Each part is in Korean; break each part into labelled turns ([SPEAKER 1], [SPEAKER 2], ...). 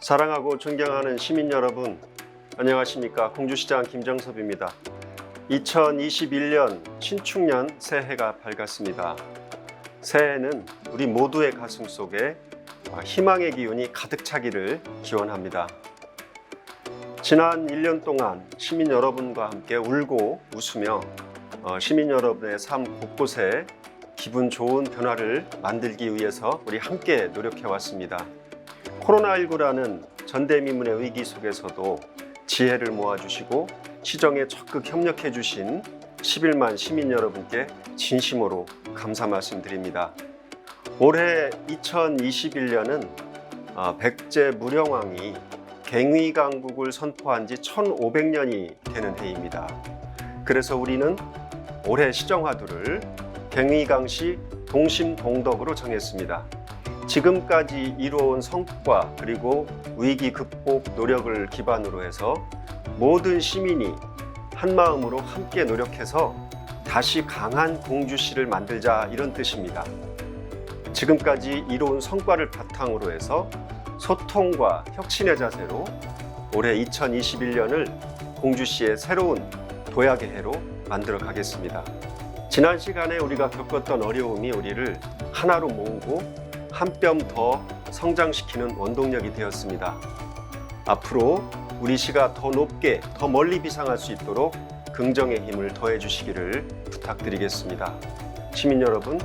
[SPEAKER 1] 사랑하고 존경하는 시민 여러분, 안녕하십니까. 공주시장 김정섭입니다. 2021년 신축년 새해가 밝았습니다. 새해는 우리 모두의 가슴 속에 희망의 기운이 가득 차기를 기원합니다. 지난 1년 동안 시민 여러분과 함께 울고 웃으며 어, 시민 여러분의 삶 곳곳에 기분 좋은 변화를 만들기 위해서 우리 함께 노력해 왔습니다. 코로나19라는 전대미문의 위기 속에서도 지혜를 모아주시고 시정에 적극 협력해 주신 11만 시민 여러분께 진심으로 감사 말씀드립니다. 올해 2021년은 어, 백제 무령왕이 갱위 강국을 선포한 지 1500년이 되는 해입니다. 그래서 우리는 올해 시정화두를 갱위강시 동심동덕으로 정했습니다. 지금까지 이루어온 성과 그리고 위기 극복 노력을 기반으로 해서 모든 시민이 한 마음으로 함께 노력해서 다시 강한 공주시를 만들자 이런 뜻입니다. 지금까지 이뤄온 성과를 바탕으로 해서 소통과 혁신의 자세로 올해 2021년을 공주시의 새로운 도약의 해로 만들어 가겠습니다. 지난 시간에 우리가 겪었던 어려움이 우리를 하나로 모으고 한 뼘 더 성장시키는 원동력이 되었습니다. 앞으로 우리 시가 더 높게, 더 멀리 비상할 수 있도록 긍정의 힘을 더해 주시기를 부탁드리겠습니다. 시민 여러분,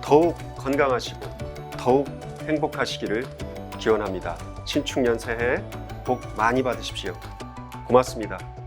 [SPEAKER 1] 더욱 건강하시고 더욱 행복하시기를 기원합니다. 신축년 새해 복 많이 받으십시오. 고맙습니다.